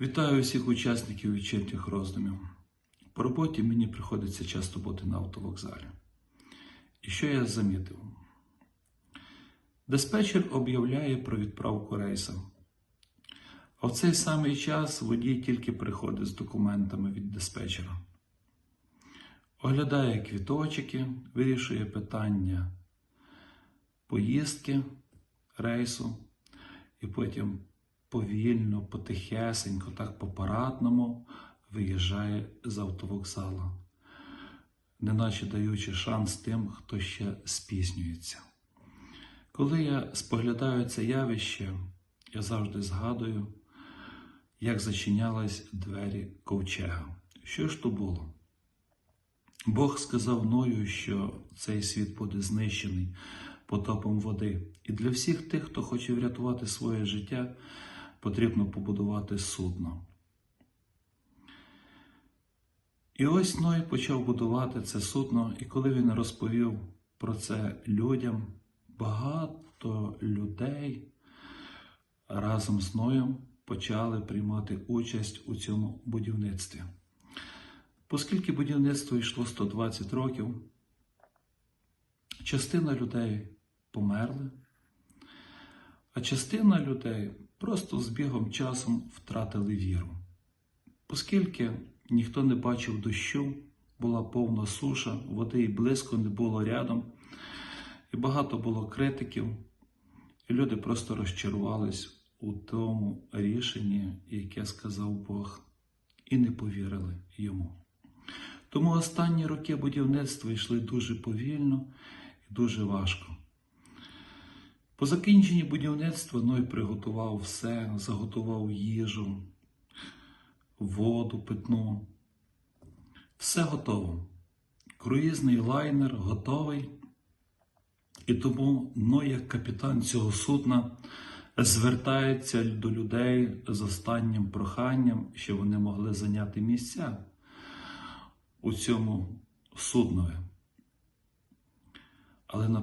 Вітаю всіх учасників вечірніх роздумів. По роботі мені приходиться часто бути на автовокзалі. І що я замітив? Диспетчер об'являє про відправку рейса. А в цей самий час водій тільки приходить з документами від диспетчера. Оглядає квіточки, вирішує питання поїздки рейсу, і потім повільно, потихесенько, так по-парадному виїжджає з автовокзала, неначе даючи шанс тим, хто ще спізнюється. Коли я споглядаю це явище, я завжди згадую, як зачинялись двері ковчега. Що ж то було? Бог сказав мною, що цей світ буде знищений потопом води. І для всіх тих, хто хоче врятувати своє життя, потрібно побудувати судно. І ось Ной почав будувати це судно, і коли він розповів про це людям, багато людей разом з Ноєм почали приймати участь у цьому будівництві. Оскільки будівництво йшло 120 років, частина людей померли, а частина людей просто з бігом часом втратили віру. Оскільки ніхто не бачив дощу, була повна суша, води і близько не було рядом, і багато було критиків, і люди просто розчарувались у тому рішенні, яке сказав Бог, і не повірили йому. Тому останні роки будівництва йшли дуже повільно і дуже важко. По закінченні будівництва Ной приготував все, заготував їжу, воду питну. Все готово. Круїзний лайнер готовий. І тому Ной, як капітан цього судна, звертається до людей з останнім проханням, що вони могли зайняти місця у цьому суднові. Але на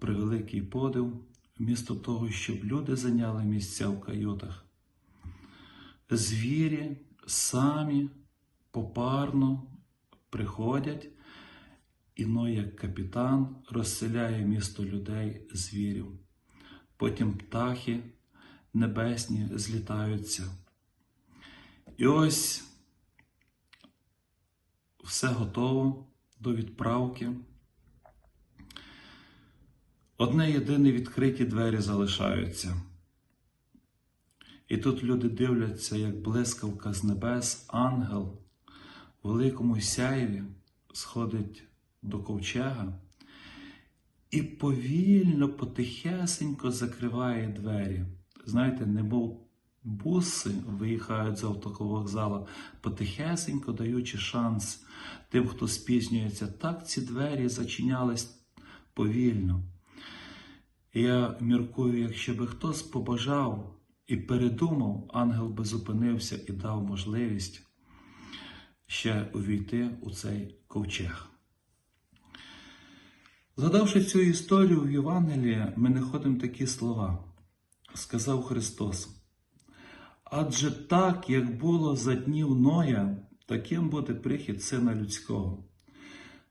превеликий подив, вмісто того, щоб люди зайняли місця в каютах, звірі самі попарно приходять, і Ной, як капітан, розселяє місто людей звірів. Потім птахи небесні злітаються. І ось все готово до відправки. Одне єдине відкриті двері залишаються. І тут люди дивляться, як блискавка з небес, ангел в великому сяєві сходить до ковчега і повільно, потихесенько закриває двері. Знаєте, немов буси виїхають з автовокзала, потихесенько даючи шанс тим, хто спізнюється. Так ці двері зачинялись повільно. Я міркую, якщо би хтось побажав і передумав, ангел би зупинився і дав можливість ще увійти у цей ковчег. Згадавши цю історію в Євангелії, ми знаходимо такі слова. Сказав Христос. Адже так, як було за днів Ноя, таким буде прихід Сина Людського.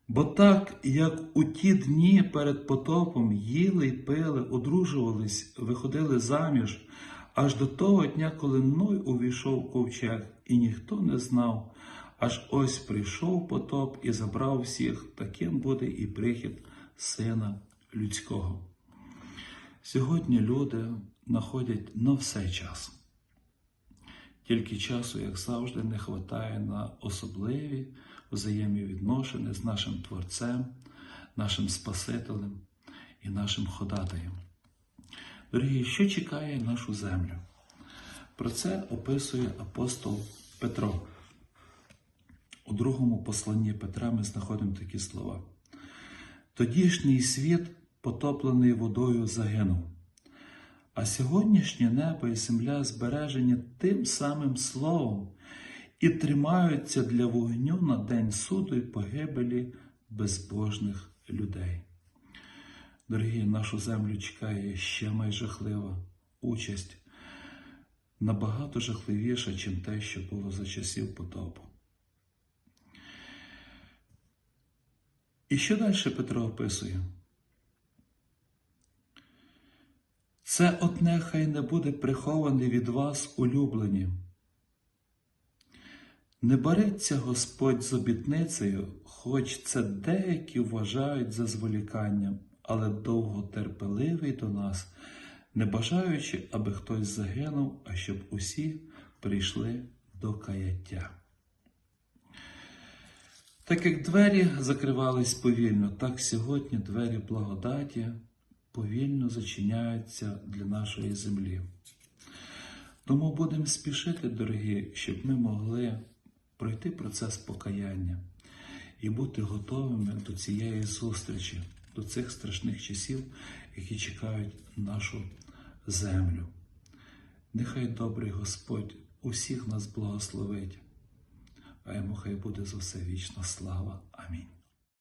Бо так, як у ті дні перед потопом їли й пили, одружувались, виходили заміж, аж до того дня, коли Ной увійшов в ковчег, і ніхто не знав, аж ось прийшов потоп і забрав всіх, таким буде і прихід Сина Людського. Сьогодні люди знаходять на все час. Тільки часу, як завжди, не вистачає на особливі взаємовідношення з нашим Творцем, нашим Спасителем і нашим ходатаєм. Дорогі, що чекає нашу землю? Про це описує апостол Петро. У другому посланні Петра ми знаходимо такі слова. Тодішній світ, потоплений водою, загинув. А сьогоднішнє небо і земля збережені тим самим словом і тримаються для вогню на день суду і погибелі безбожних людей. Дорогі, нашу землю чекає ще майжахлива участь набагато жахливіша, ніж те, що було за часів потопу. І що далі Петро описує? Це одне хай не буде приховане від вас улюблені. Не бариться Господь з обітницею, хоч це деякі вважають за зволіканням, але довго терпеливий до нас, не бажаючи, аби хтось загинув, а щоб усі прийшли до каяття. Так як двері закривались повільно, так сьогодні двері благодаті повільно зачиняються для нашої землі. Тому будемо спішити, дорогі, щоб ми могли пройти процес покаяння і бути готовими до цієї зустрічі, до цих страшних часів, які чекають нашу землю. Нехай добрий Господь усіх нас благословить, а йому хай буде за все вічна слава. Амінь.